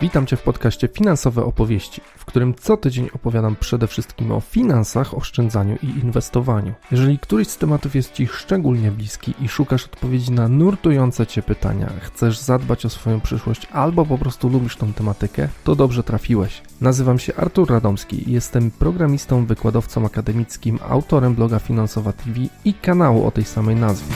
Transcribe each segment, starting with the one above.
Witam Cię w podcaście Finansowe Opowieści, w którym co tydzień opowiadam przede wszystkim o finansach, oszczędzaniu i inwestowaniu. Jeżeli któryś z tematów jest Ci szczególnie bliski i szukasz odpowiedzi na nurtujące Cię pytania, chcesz zadbać o swoją przyszłość albo po prostu lubisz tą tematykę, to dobrze trafiłeś. Nazywam się Artur Radomski jestem programistą, wykładowcą akademickim, autorem bloga Finansowa TV i kanału o tej samej nazwie.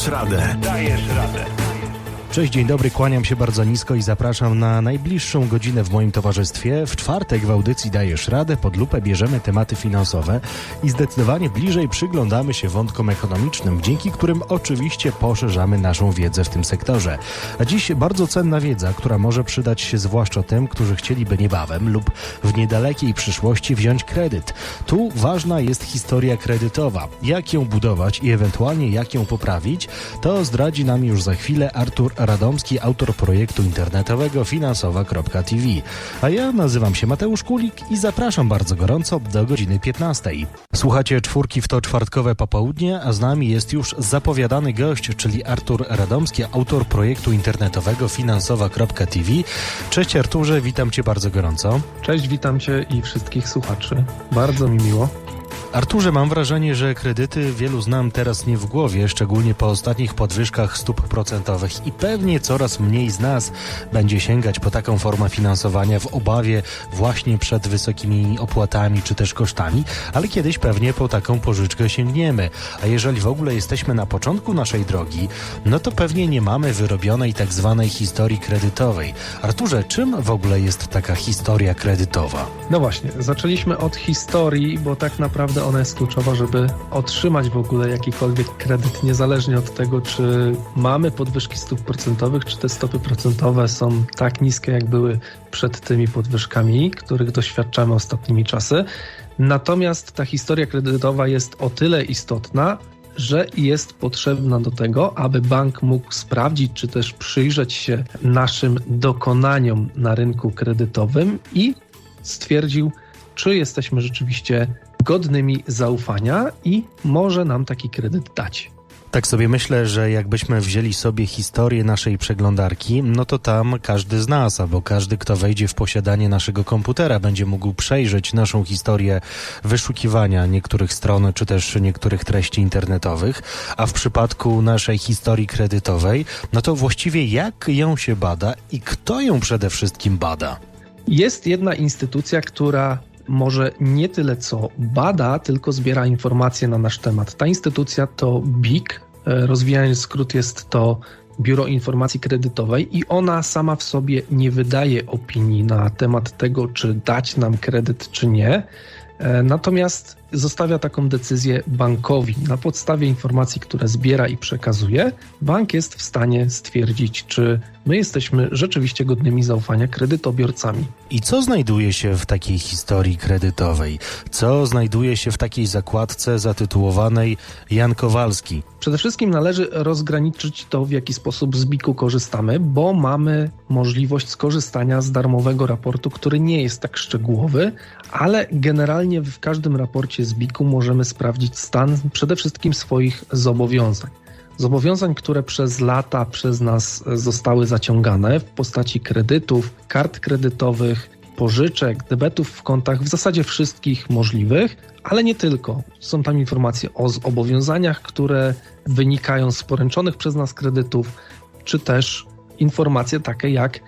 Dajesz radę. Dajesz radę. Cześć, dzień dobry, kłaniam się bardzo nisko i zapraszam na najbliższą godzinę w moim towarzystwie. W czwartek w audycji Dajesz Radę, pod lupę bierzemy tematy finansowe i zdecydowanie bliżej przyglądamy się wątkom ekonomicznym, dzięki którym oczywiście poszerzamy naszą wiedzę w tym sektorze. A dziś bardzo cenna wiedza, która może przydać się zwłaszcza tym, którzy chcieliby niebawem lub w niedalekiej przyszłości wziąć kredyt. Tu ważna jest historia kredytowa. Jak ją budować i ewentualnie jak ją poprawić, to zdradzi nam już za chwilę Artur Radomski, autor projektu internetowego finansowa.tv. A ja nazywam się Mateusz Kulik i zapraszam bardzo gorąco do godziny 15. Słuchacie czwórki w to czwartkowe popołudnie, a z nami jest już zapowiadany gość, czyli Artur Radomski, autor projektu internetowego finansowa.tv. Cześć Arturze, witam cię bardzo gorąco. Cześć, witam Cię i wszystkich słuchaczy. Bardzo mi miło. Arturze, mam wrażenie, że kredyty wielu znam teraz nie w głowie, szczególnie po ostatnich podwyżkach stóp procentowych i pewnie coraz mniej z nas będzie sięgać po taką formę finansowania w obawie właśnie przed wysokimi opłatami czy też kosztami, ale kiedyś pewnie po taką pożyczkę sięgniemy. A jeżeli w ogóle jesteśmy na początku naszej drogi, no to pewnie nie mamy wyrobionej tak zwanej historii kredytowej. Arturze, czym w ogóle jest taka historia kredytowa? No właśnie, zaczęliśmy od historii, bo tak naprawdę ona jest kluczowa, żeby otrzymać w ogóle jakikolwiek kredyt, niezależnie od tego, czy mamy podwyżki stóp procentowych, czy te stopy procentowe są tak niskie, jak były przed tymi podwyżkami, których doświadczamy ostatnimi czasy. Natomiast ta historia kredytowa jest o tyle istotna, że jest potrzebna do tego, aby bank mógł sprawdzić, czy też przyjrzeć się naszym dokonaniom na rynku kredytowym i stwierdził, czy jesteśmy rzeczywiście godnymi zaufania i może nam taki kredyt dać. Tak sobie myślę, że jakbyśmy wzięli sobie historię naszej przeglądarki, no to tam każdy z nas, albo każdy, kto wejdzie w posiadanie naszego komputera, będzie mógł przejrzeć naszą historię wyszukiwania niektórych stron, czy też niektórych treści internetowych. A w przypadku naszej historii kredytowej, no to właściwie jak ją się bada i kto ją przede wszystkim bada? Jest jedna instytucja, która może nie tyle co bada, tylko zbiera informacje na nasz temat. Ta instytucja to BIK, e, rozwijając skrót jest to Biuro Informacji Kredytowej i ona sama w sobie nie wydaje opinii na temat tego, czy dać nam kredyt, czy nie. E, Natomiast zostawia taką decyzję bankowi. Na podstawie informacji, które zbiera i przekazuje, bank jest w stanie stwierdzić, czy my jesteśmy rzeczywiście godnymi zaufania kredytobiorcami. I co znajduje się w takiej historii kredytowej? Co znajduje się w takiej zakładce zatytułowanej Jan Kowalski? Przede wszystkim należy rozgraniczyć to, w jaki sposób z BIK-u korzystamy, bo mamy możliwość skorzystania z darmowego raportu, który nie jest tak szczegółowy, ale generalnie w każdym raporcie z BIK-u możemy sprawdzić stan przede wszystkim swoich zobowiązań. Zobowiązań, które przez lata przez nas zostały zaciągane w postaci kredytów, kart kredytowych, pożyczek, debetów w kontach, w zasadzie wszystkich możliwych, ale nie tylko. Są tam informacje o zobowiązaniach, które wynikają z poręczonych przez nas kredytów, czy też informacje takie jak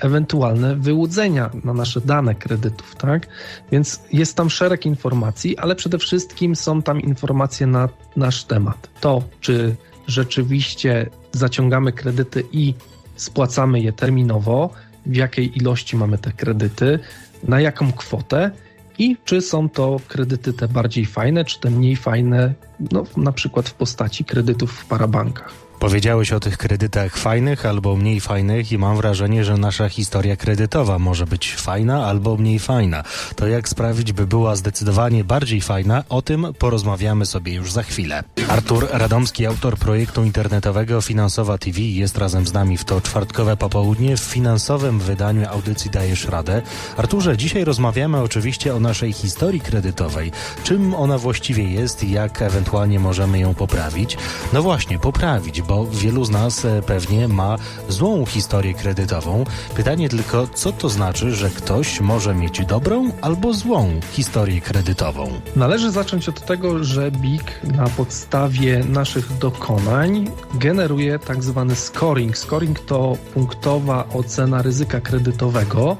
ewentualne wyłudzenia na nasze dane kredytów, tak? Więc jest tam szereg informacji, ale przede wszystkim są tam informacje na nasz temat. To, czy rzeczywiście zaciągamy kredyty i spłacamy je terminowo, w jakiej ilości mamy te kredyty, na jaką kwotę i czy są to kredyty te bardziej fajne, czy te mniej fajne, no na przykład w postaci kredytów w parabankach. Powiedziałeś o tych kredytach fajnych albo mniej fajnych i mam wrażenie, że nasza historia kredytowa może być fajna albo mniej fajna. To jak sprawić, by była zdecydowanie bardziej fajna, o tym porozmawiamy sobie już za chwilę. Artur Radomski, autor projektu internetowego Finansowa TV jest razem z nami w to czwartkowe popołudnie w finansowym wydaniu audycji Dajesz Radę. Arturze, dzisiaj rozmawiamy oczywiście o naszej historii kredytowej. Czym ona właściwie jest i jak ewentualnie możemy ją poprawić? No właśnie, poprawić, bo wielu z nas e, pewnie ma złą historię kredytową. Pytanie tylko, co to znaczy, że ktoś może mieć dobrą albo złą historię kredytową? Należy zacząć od tego, że BIK na podstawie naszych dokonań generuje tak zwany scoring. Scoring to punktowa ocena ryzyka kredytowego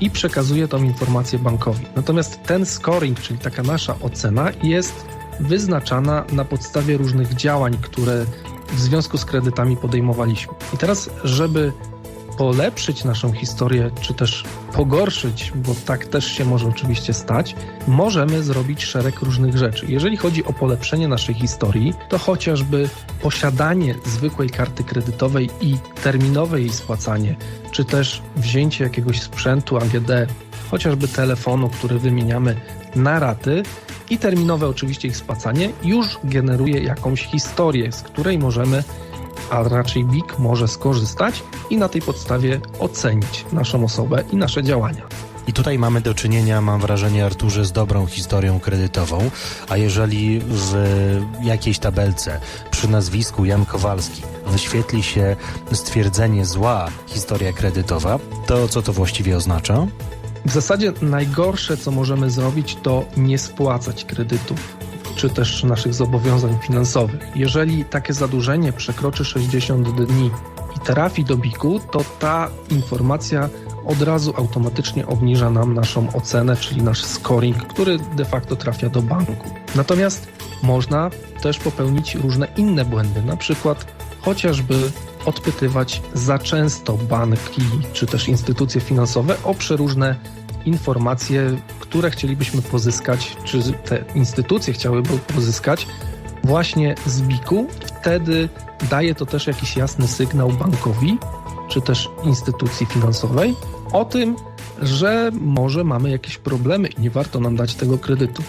i przekazuje tą informację bankowi. Natomiast ten scoring, czyli taka nasza ocena, jest wyznaczana na podstawie różnych działań, które w związku z kredytami podejmowaliśmy. I teraz, żeby polepszyć naszą historię, czy też pogorszyć, bo tak też się może oczywiście stać, możemy zrobić szereg różnych rzeczy. Jeżeli chodzi o polepszenie naszej historii, to chociażby posiadanie zwykłej karty kredytowej i terminowe jej spłacanie, czy też wzięcie jakiegoś sprzętu AGD, chociażby telefonu, który wymieniamy na raty, i terminowe oczywiście ich spłacanie już generuje jakąś historię, z której możemy a raczej BIK może skorzystać i na tej podstawie ocenić naszą osobę i nasze działania. I tutaj mamy do czynienia, mam wrażenie, Arturze, z dobrą historią kredytową. A jeżeli w jakiejś tabelce przy nazwisku Jan Kowalski wyświetli się stwierdzenie zła historia kredytowa, to co to właściwie oznacza? W zasadzie najgorsze, co możemy zrobić, to nie spłacać kredytów czy też naszych zobowiązań finansowych. Jeżeli takie zadłużenie przekroczy 60 dni i trafi do BIK-u, to ta informacja od razu automatycznie obniża nam naszą ocenę, czyli nasz scoring, który de facto trafia do banku. Natomiast można też popełnić różne inne błędy, na przykład chociażby odpytywać za często banki czy też instytucje finansowe o przeróżne informacje, które chcielibyśmy pozyskać, czy te instytucje chciałyby pozyskać właśnie z BIK-u. Wtedy daje to też jakiś jasny sygnał bankowi, czy też instytucji finansowej o tym, że może mamy jakieś problemy i nie warto nam dać tego kredytu.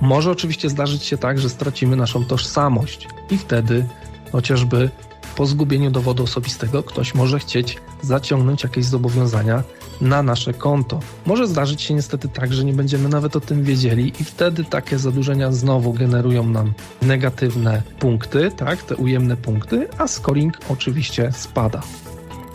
Może oczywiście zdarzyć się tak, że stracimy naszą tożsamość i wtedy chociażby po zgubieniu dowodu osobistego ktoś może chcieć zaciągnąć jakieś zobowiązania na nasze konto. Może zdarzyć się niestety tak, że nie będziemy nawet o tym wiedzieli i wtedy takie zadłużenia znowu generują nam negatywne punkty, tak, te ujemne punkty, a scoring oczywiście spada.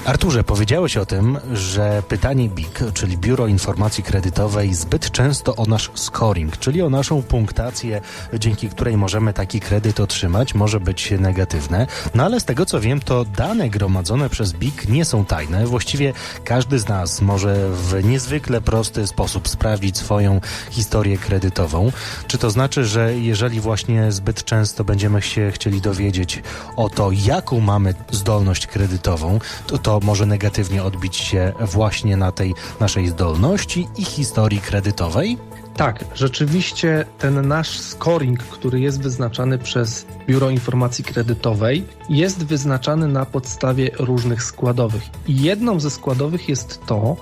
Arturze, powiedziałeś o tym, że pytanie BIK, czyli Biuro Informacji Kredytowej, zbyt często o nasz scoring, czyli o naszą punktację, dzięki której możemy taki kredyt otrzymać, może być negatywne. No ale z tego co wiem, to dane gromadzone przez BIK nie są tajne. Właściwie każdy z nas może w niezwykle prosty sposób sprawdzić swoją historię kredytową. Czy to znaczy, że jeżeli właśnie zbyt często będziemy się chcieli dowiedzieć o to, jaką mamy zdolność kredytową, to to może negatywnie odbić się właśnie na tej naszej zdolności i historii kredytowej? Tak, rzeczywiście ten nasz scoring, który jest wyznaczany przez Biuro Informacji Kredytowej, jest wyznaczany na podstawie różnych składowych. I jedną ze składowych jest to,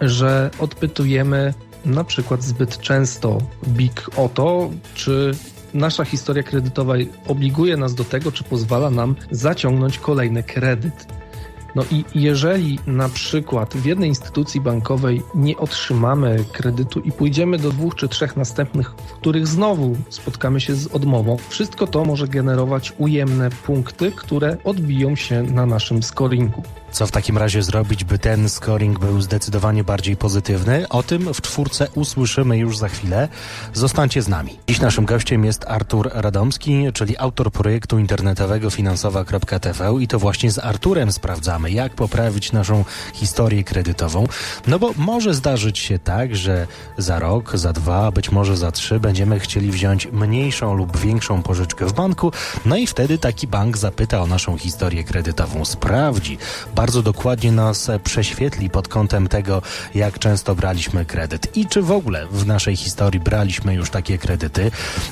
że odpytujemy na przykład zbyt często BIK o to, czy nasza historia kredytowa obliguje nas do tego, czy pozwala nam zaciągnąć kolejny kredyt. No i jeżeli na przykład w jednej instytucji bankowej nie otrzymamy kredytu i pójdziemy do dwóch czy trzech następnych, w których znowu spotkamy się z odmową, wszystko to może generować ujemne punkty, które odbiją się na naszym scoringu. Co w takim razie zrobić, by ten scoring był zdecydowanie bardziej pozytywny? O tym w czwórce usłyszymy już za chwilę. Zostańcie z nami. Dziś naszym gościem jest Artur Radomski, czyli autor projektu internetowego finansowa.tv i to właśnie z Arturem sprawdzamy, jak poprawić naszą historię kredytową. No bo może zdarzyć się tak, że za rok, za dwa, być może za trzy będziemy chcieli wziąć mniejszą lub większą pożyczkę w banku, no i wtedy taki bank zapyta o naszą historię kredytową, sprawdzi, bardzo dokładnie nas prześwietli pod kątem tego, jak często braliśmy kredyt i czy w ogóle w naszej historii braliśmy już takie kredyty.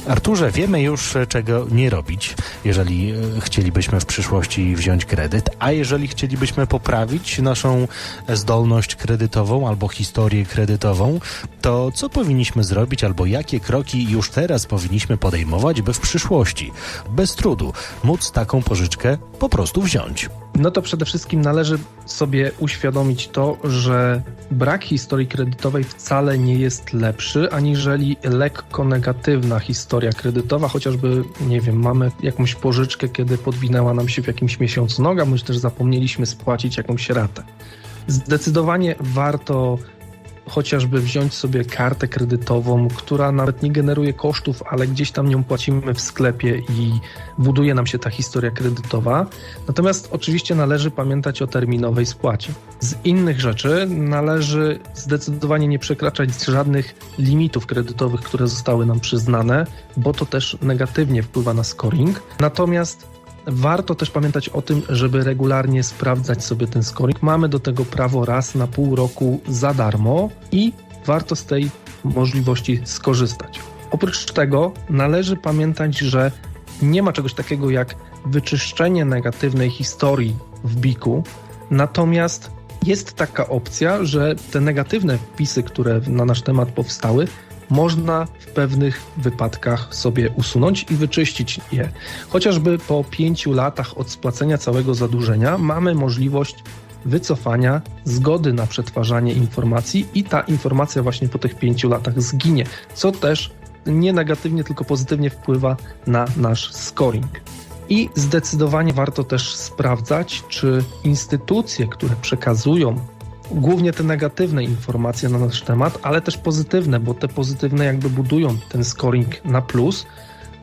Arturze, wiemy już, czego nie robić, jeżeli e, chcielibyśmy w przyszłości wziąć kredyt, a jeżeli chcielibyśmy poprawić naszą zdolność kredytową albo historię kredytową, to co powinniśmy zrobić albo jakie kroki już teraz powinniśmy podejmować, by w przyszłości, bez trudu, móc taką pożyczkę po prostu wziąć? No to przede wszystkim należy sobie uświadomić to, że brak historii kredytowej wcale nie jest lepszy, aniżeli lekko negatywna historia kredytowa, chociażby, nie wiem, mamy jakąś pożyczkę, kiedy podwinęła nam się w jakimś miesiącu noga, bądź też zapomnieliśmy spłacić jakąś ratę. Zdecydowanie warto chociażby wziąć sobie kartę kredytową, która nawet nie generuje kosztów, ale gdzieś tam nią płacimy w sklepie i buduje nam się ta historia kredytowa. Natomiast oczywiście należy pamiętać o terminowej spłacie. Z innych rzeczy należy zdecydowanie nie przekraczać żadnych limitów kredytowych, które zostały nam przyznane, bo to też negatywnie wpływa na scoring. Natomiast Warto też pamiętać o tym, żeby regularnie sprawdzać sobie ten scoring. Mamy do tego prawo raz na pół roku za darmo i warto z tej możliwości skorzystać. Oprócz tego należy pamiętać, że nie ma czegoś takiego jak wyczyszczenie negatywnej historii w biku, natomiast jest taka opcja, że te negatywne wpisy, które na nasz temat powstały, można w pewnych wypadkach sobie usunąć i wyczyścić je. Chociażby po pięciu latach od spłacenia całego zadłużenia mamy możliwość wycofania zgody na przetwarzanie informacji i ta informacja właśnie po tych pięciu latach zginie, co też nie negatywnie, tylko pozytywnie wpływa na nasz scoring. I zdecydowanie warto też sprawdzać, czy instytucje, które przekazują głównie te negatywne informacje na nasz temat, ale też pozytywne, bo te pozytywne jakby budują ten scoring na plus,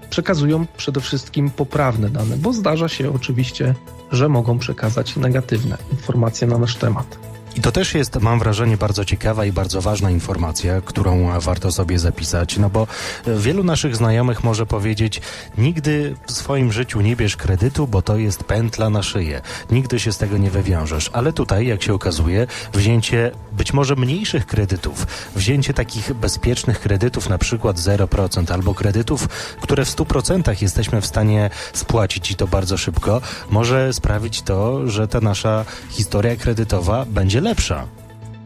przekazują przede wszystkim poprawne dane, bo zdarza się oczywiście, że mogą przekazać negatywne informacje na nasz temat. I to też jest, mam wrażenie, bardzo ciekawa i bardzo ważna informacja, którą warto sobie zapisać, no bo wielu naszych znajomych może powiedzieć, nigdy w swoim życiu nie bierz kredytu, bo to jest pętla na szyję. Nigdy się z tego nie wywiążesz. Ale tutaj, jak się okazuje, wzięcie być może mniejszych kredytów, wzięcie takich bezpiecznych kredytów, na przykład 0%, albo kredytów, które w 100% jesteśmy w stanie spłacić i to bardzo szybko, może sprawić to, że ta nasza historia kredytowa będzie lepsza.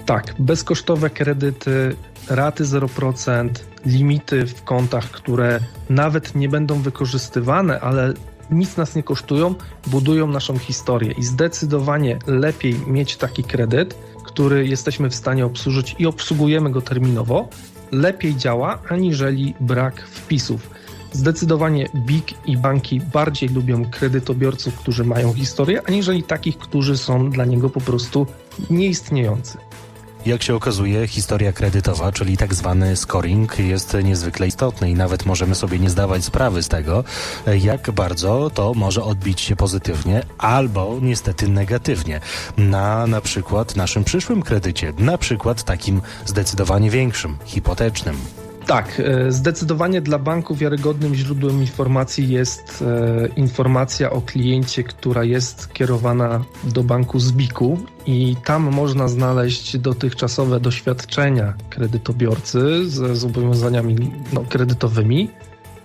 Tak, bezkosztowe kredyty, raty 0%, limity w kontach, które nawet nie będą wykorzystywane, ale nic nas nie kosztują, budują naszą historię i zdecydowanie lepiej mieć taki kredyt, który jesteśmy w stanie obsłużyć i obsługujemy go terminowo, lepiej działa aniżeli brak wpisów. Zdecydowanie BIG i banki bardziej lubią kredytobiorców, którzy mają historię, aniżeli takich, którzy są dla niego po prostu nieistniejący. Jak się okazuje, historia kredytowa, czyli tak zwany scoring, jest niezwykle istotny i nawet możemy sobie nie zdawać sprawy z tego, jak bardzo to może odbić się pozytywnie albo niestety negatywnie na na przykład naszym przyszłym kredycie, na przykład takim zdecydowanie większym, hipotecznym. Tak, e, zdecydowanie dla banku wiarygodnym źródłem informacji jest e, informacja o kliencie, która jest kierowana do banku z BIK-u i tam można znaleźć dotychczasowe doświadczenia kredytobiorcy ze zobowiązaniami no, kredytowymi.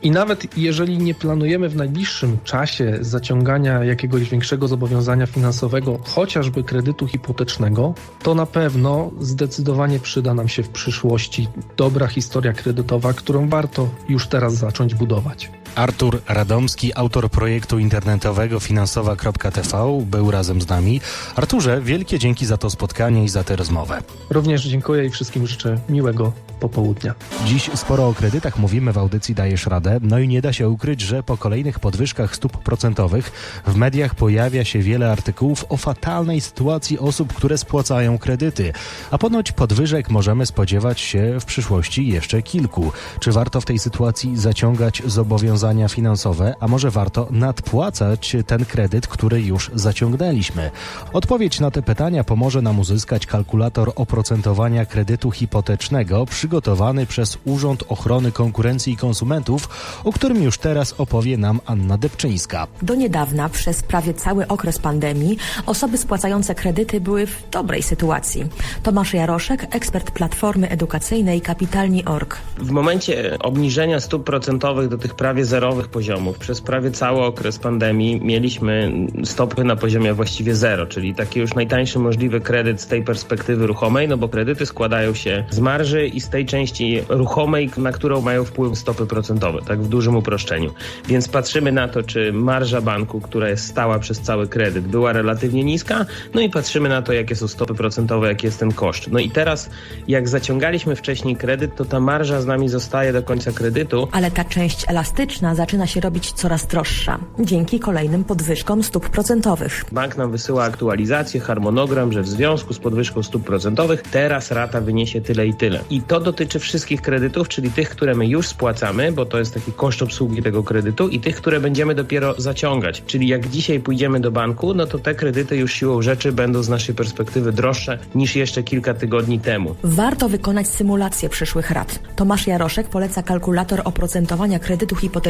I nawet jeżeli nie planujemy w najbliższym czasie zaciągania jakiegoś większego zobowiązania finansowego, chociażby kredytu hipotecznego, to na pewno zdecydowanie przyda nam się w przyszłości dobra historia kredytowa, którą warto już teraz zacząć budować. Artur Radomski, autor projektu internetowego finansowa.tv, był razem z nami. Arturze, wielkie dzięki za to spotkanie i za tę rozmowę. Również dziękuję i wszystkim życzę miłego popołudnia. Dziś sporo o kredytach mówimy w audycji Dajesz Radę, no i nie da się ukryć, że po kolejnych podwyżkach stóp procentowych w mediach pojawia się wiele artykułów o fatalnej sytuacji osób, które spłacają kredyty. A ponoć podwyżek możemy spodziewać się w przyszłości jeszcze kilku. Czy warto w tej sytuacji zaciągać zobowiązania? Zobowiązania finansowe, a może warto nadpłacać ten kredyt, który już zaciągnęliśmy? Odpowiedź na te pytania pomoże nam uzyskać kalkulator oprocentowania kredytu hipotecznego przygotowany przez Urząd Ochrony Konkurencji i Konsumentów, o którym już teraz opowie nam Anna Debczyńska. Do niedawna, przez prawie cały okres pandemii, osoby spłacające kredyty były w dobrej sytuacji. Tomasz Jaroszek, ekspert Platformy Edukacyjnej Kapitalni.org. W momencie obniżenia stóp procentowych do tych prawie zerowych poziomów przez prawie cały okres pandemii mieliśmy stopy na poziomie właściwie zero, czyli taki już najtańszy możliwy kredyt z tej perspektywy ruchomej, no bo kredyty składają się z marży i z tej części ruchomej, na którą mają wpływ stopy procentowe, tak w dużym uproszczeniu. Więc patrzymy na to, czy marża banku, która jest stała przez cały kredyt, była relatywnie niska, no i patrzymy na to, jakie są stopy procentowe, jaki jest ten koszt. No i teraz, jak zaciągaliśmy wcześniej kredyt, to ta marża z nami zostaje do końca kredytu, Ale ta część elastyczna zaczyna się robić coraz droższa dzięki kolejnym podwyżkom stóp procentowych. Bank nam wysyła aktualizację, harmonogram, że w związku z podwyżką stóp procentowych teraz rata wyniesie tyle i tyle. I to dotyczy wszystkich kredytów, czyli tych, które my już spłacamy, bo to jest taki koszt obsługi tego kredytu i tych, które będziemy dopiero zaciągać. Czyli jak dzisiaj pójdziemy do banku, no to te kredyty już siłą rzeczy będą z naszej perspektywy droższe niż jeszcze kilka tygodni temu. Warto wykonać symulację przyszłych rat. Tomasz Jaroszek poleca kalkulator oprocentowania kredytu hipotecznego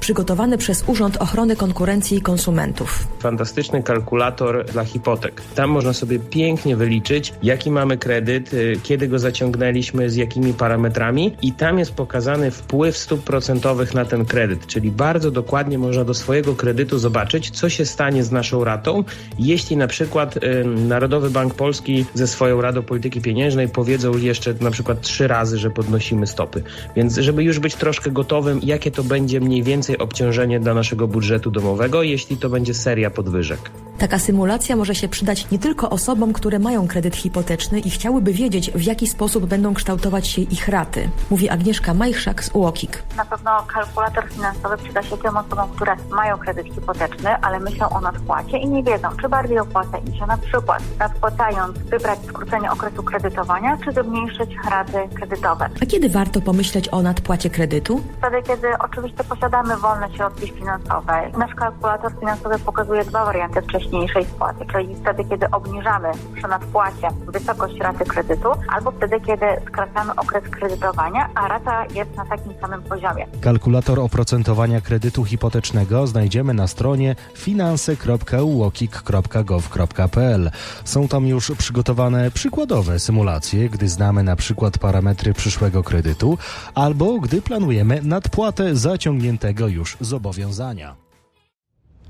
przygotowany przez Urząd Ochrony Konkurencji i Konsumentów. fantastyczny kalkulator dla hipotek. Tam można sobie pięknie wyliczyć, jaki mamy kredyt, y, kiedy go zaciągnęliśmy, z jakimi parametrami i tam jest pokazany wpływ stóp procentowych na ten kredyt, czyli bardzo dokładnie można do swojego kredytu zobaczyć, co się stanie z naszą ratą, jeśli na przykład y, Narodowy Bank Polski ze swoją Radą Polityki Pieniężnej powiedzą jeszcze na przykład trzy razy, że podnosimy stopy. Więc żeby już być troszkę gotowym, jakie to będzie mniej więcej obciążenie dla naszego budżetu domowego, jeśli to będzie seria podwyżek. Taka symulacja może się przydać nie tylko osobom, które mają kredyt hipoteczny i chciałyby wiedzieć, w jaki sposób będą kształtować się ich raty, mówi Agnieszka Majchrzak z UOKiK. Na pewno kalkulator finansowy przyda się tym osobom, które mają kredyt hipoteczny, ale myślą o nadpłacie i nie wiedzą, czy bardziej opłaca im się na przykład nadpłacając wybrać skrócenie okresu kredytowania, czy zmniejszyć raty kredytowe. A kiedy warto pomyśleć o nadpłacie kredytu? Wtedy, kiedy oczywiście posiadamy wolne środki finansowe. Nasz kalkulator finansowy pokazuje dwa warianty wcześniejszej spłaty, czyli wtedy, kiedy obniżamy przy nadpłacie wysokość raty kredytu, albo wtedy, kiedy skracamy okres kredytowania, a rata jest na takim samym poziomie. Kalkulator oprocentowania kredytu hipotecznego znajdziemy na stronie finanse.uokik.gov.pl. Są tam już przygotowane przykładowe symulacje, gdy znamy na przykład parametry przyszłego kredytu, albo gdy planujemy nadpłatę zaciągniętego już zobowiązania.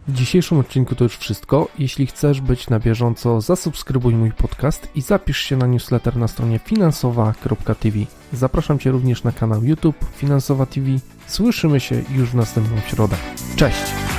W dzisiejszym odcinku to już wszystko. Jeśli chcesz być na bieżąco, zasubskrybuj mój podcast i zapisz się na newsletter na stronie finansowa.tv. Zapraszam Cię również na kanał YouTube Finansowa TV. Słyszymy się już w następną środę. Cześć!